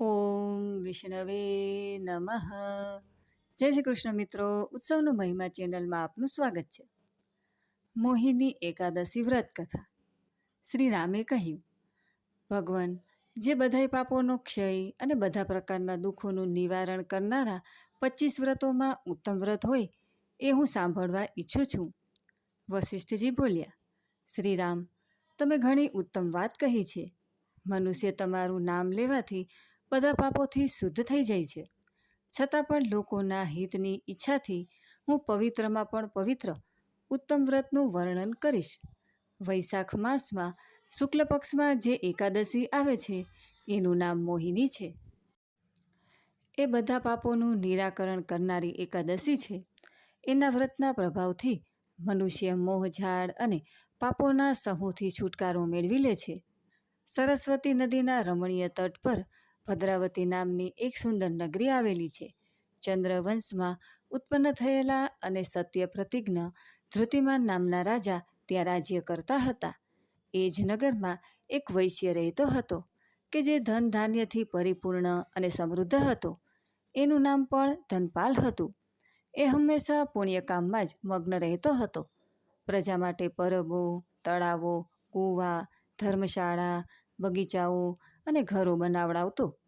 ઓમ વિષ્ણવે નમઃ. જય શ્રી કૃષ્ણ મિત્રો, ઉત્સવનો મહિમા ચેનલમાં આપનું સ્વાગત છે. મોહિની એકાદશી વ્રત કથા. શ્રી રામે કહ્યું, ભગવાન, જે બધાય પાપોનો ક્ષય અને બધા પ્રકારના દુઃખોનું નિવારણ કરનારા પચીસ વ્રતોમાં ઉત્તમ વ્રત હોય એ હું સાંભળવા ઈચ્છું છું. વશિષ્ઠજી બોલ્યા, શ્રી રામ, તમે ઘણી ઉત્તમ વાત કહી છે. મનુષ્ય તમારું નામ લેવાથી બધા પાપોથી શુદ્ધ થઈ જાય છે. છતાં પણ લોકોના હિતની ઈચ્છાથી હું પવિત્રમાં પણ પવિત્ર, ઉત્તમ વ્રતનું વર્ણન કરીશ. વૈશાખ માસમાં શુક્લ પક્ષમાં જે એકાદશી આવે છે, એનું નામ મોહિની છે. એ બધા પાપોનું નિરાકરણ કરનારી એકાદશી છે. એના વ્રતના પ્રભાવથી મનુષ્ય મોહઝાડ અને પાપોના સમૂહથી છુટકારો મેળવી લે છે. સરસ્વતી નદીના રમણીય તટ પર ભદ્રાવતી નામની એક સુંદર નગરી આવેલી છે. ચંદ્રવંશમાં ઉત્પન્ન થયેલા અને સત્ય પ્રતિજ્ઞ ધૃતિમાન નામના રાજા ત્યાં રાજ્ય કરતા હતા. એ જ નગરમાં એક વૈશ્ય રહેતો હતો, કે જે ધન ધાન્યથી પરિપૂર્ણ અને સમૃદ્ધ હતો. એનું નામ પણ ધનપાલ હતું. એ હંમેશા પુણ્યકામમાં જ મગ્ન રહેતો હતો. પ્રજા માટે પરબો, તળાવો, કૂવા, ધર્મશાળા, બગીચાઓ અને ઘરો બનાવડાવતો.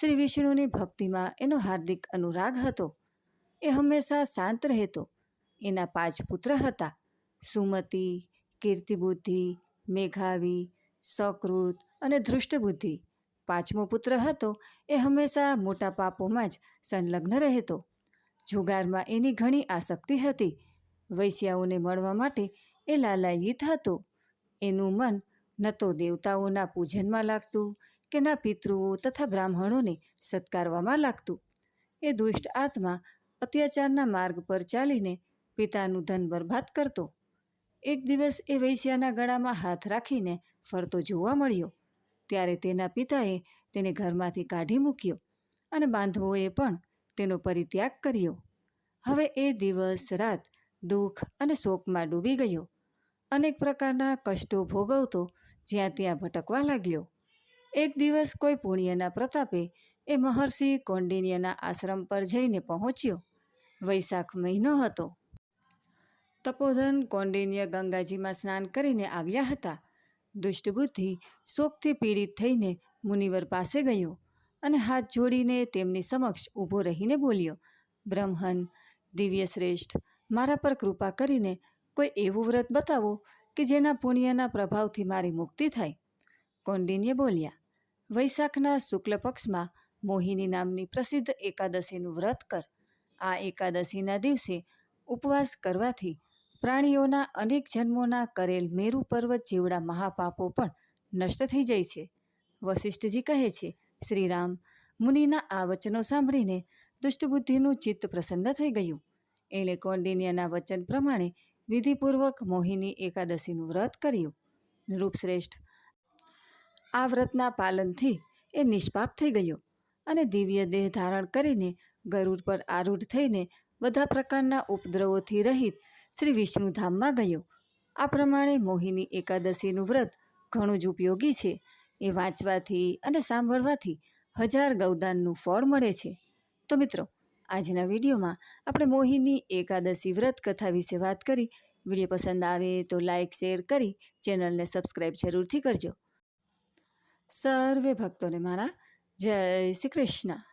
શ્રી વિષ્ણુની ભક્તિમાં એનો હાર્દિક અનુરાગ હતો. એ હંમેશા શાંત રહેતો. એના પાંચ પુત્ર હતા. સુમતિ, કીર્તિબુદ્ધિ, મેઘાવી, સકૃત અને ધૃષ્ટબુદ્ધિ. પાંચમો પુત્ર હતો. એ હંમેશા મોટા પાપોમાં જ સંલગ્ન રહેતો. જુગારમાં એની ઘણી આસક્તિ હતી. વૈશ્યાઓને મળવા માટે એ લાલાયિત હતો. એનું મન ન તો દેવતાઓના પૂજનમાં લાગતું કે ના પિતૃઓ તથા બ્રાહ્મણોને સત્કારવામાં લાગતું. એ દુષ્ટ આત્મા અત્યાચારના માર્ગ પર ચાલીને પિતાનું ધન બરબાદ કરતો. એક દિવસ એ વૈશ્યાના ગળામાં હાથ રાખીને ફરતો જોવા મળ્યો. ત્યારે તેના પિતાએ તેને ઘરમાંથી કાઢી મૂક્યો અને બાંધવોએ પણ તેનો પરિત્યાગ કર્યો. હવે એ દિવસ રાત દુઃખ અને શોકમાં ડૂબી ગયો. અનેક પ્રકારના કષ્ટો ભોગવતો જ્યાં ત્યાં ભટકવા લાગ્યો. એક દિવસ કોઈ પુણ્યના પ્રતાપે એ મહર્ષિ કૌંડિન્યના આશ્રમ પર જઈને પહોંચ્યો. વૈશાખ મહિનો હતો. તપોધન કૌંડિન્ય ગંગાજીમાં સ્નાન કરીને આવ્યા હતા. દુષ્ટબુદ્ધિ શોકથી પીડિત થઈને મુનિવર પાસે ગયો અને હાથ જોડીને તેમની સમક્ષ ઊભો રહીને બોલ્યો, બ્રહ્મન દિવ્ય શ્રેષ્ઠ મારા પર કૃપા કરીને કોઈ એવું વ્રત બતાવો કે જેના પુણ્યના પ્રભાવથી મારી મુક્તિ થાય. કૌંડિન્ય બોલ્યા વૈશાખના શુક્લ પક્ષમાં મોહિની નામની પ્રસિદ્ધ એકાદશીનું વ્રત કર. આ એકાદશીના દિવસે ઉપવાસ કરવાથી પ્રાણીઓના અનેક જન્મોના કરેલ મેરુ પર્વત જેવડા મહાપાપો પણ નષ્ટ થઈ જાય છે. વશિષ્ઠજી કહે છે, શ્રીરામ, મુનિના આ વચનો સાંભળીને દુષ્ટબુદ્ધિનું ચિત્ત પ્રસન્ન થઈ ગયું. એણે કૌંડિન્યના વચન પ્રમાણે વિધિપૂર્વક મોહિની એકાદશીનું વ્રત કર્યું. નૃપશ્રેષ્ઠ આ વ્રતના પાલનથી એ નિષ્પાપ થઈ ગયો અને દિવ્ય દેહ ધારણ કરીને ગરુડ પર આરૂઢ થઈને બધા પ્રકારના ઉપદ્રવોથી રહિત શ્રી વિષ્ણુધામમાં ગયો. આ પ્રમાણે મોહિની એકાદશીનું વ્રત ઘણું જ ઉપયોગી છે. એ વાંચવાથી અને સાંભળવાથી હજાર ગૌદાનનું ફળ મળે છે. તો મિત્રો, આજના વિડીયોમાં આપણે મોહિની એકાદશી વ્રત કથા વિશે વાત કરી. વીડિયો પસંદ આવે તો લાઇક શેર કરી ચેનલને સબસ્ક્રાઈબ જરૂરથી કરજો. સર્વે ભક્તોને મારા જય શ્રી કૃષ્ણ.